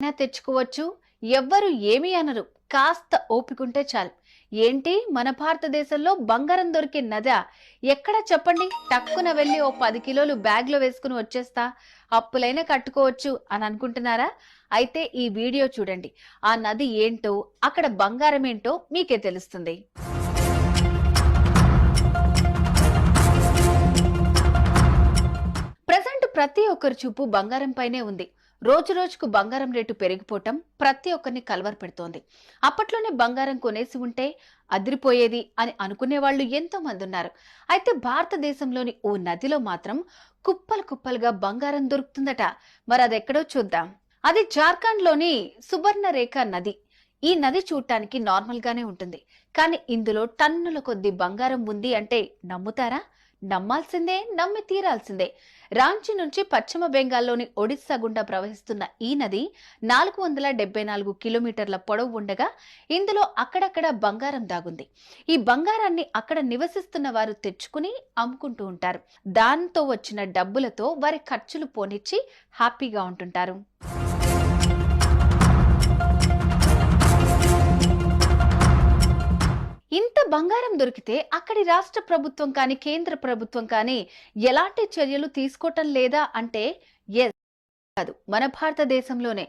అయినా తెచ్చుకోవచ్చు. ఎవ్వరు ఏమీ అనరు. కాస్త ఓపికంటే చాలు. ఏంటి? మన భారతదేశంలో బంగారం దొరికే నదా. ఎక్కడ చెప్పండి? టక్కున వెళ్ళి ఓ పది కిలోలు బ్యాగ్లో వేసుకుని వచ్చేస్తా. అప్పులైనా కట్టుకోవచ్చు అని అనుకుంటున్నారా? అయితే ఈ వీడియో చూడండి. ఆ నది ఏంటో అక్కడ బంగారం ఏంటో మీకే తెలుస్తుంది. ప్రజెంట్ ప్రతి ఒక్కరి చూపు బంగారం పైనే ఉంది. రోజు రోజుకు బంగారం రేటు పెరిగిపోవటం ప్రతి ఒక్కరిని కలవర పెడుతోంది అప్పట్లోనే బంగారం కొనేసి ఉంటే అదిరిపోయేది అని అనుకునే వాళ్ళు ఎంతో మంది ఉన్నారు. అయితే భారతదేశంలోని ఓ నదిలో మాత్రం కుప్పలు కుప్పలుగా బంగారం దొరుకుతుందట. మరి అది ఎక్కడో చూద్దాం. అది జార్ఖండ్లోని నది. ఈ నది చూడటానికి నార్మల్ గానే ఉంటుంది. కానీ ఇందులో టన్నుల కొద్ది బంగారం ఉంది అంటే నమ్ముతారా? నమ్మాల్సిందే నమ్మి తీరాల్సిందే. రాంచీ నుంచి పశ్చిమ బెంగాల్లోని ఒడిస్సా గుండా ప్రవహిస్తున్న ఈ నది నాలుగు వందల డెబ్బై నాలుగు కిలోమీటర్ల పొడవు ఉండగా ఇందులో అక్కడక్కడ బంగారం దాగుంది. ఈ బంగారాన్ని అక్కడ నివసిస్తున్న వారు తెచ్చుకుని అమ్ముకుంటూ ఉంటారు. దాంతో వచ్చిన డబ్బులతో వారి ఖర్చులు పోనిచ్చి హ్యాపీగా ఉంటుంటారు. ఇంత బంగారం దొరికితే అక్కడి రాష్ట్ర ప్రభుత్వం కానీ కేంద్ర ప్రభుత్వం కానీ ఎలాంటి చర్యలు తీసుకోవటం లేదా అంటే ఎస్ కాదు. మన భారతదేశంలోనే.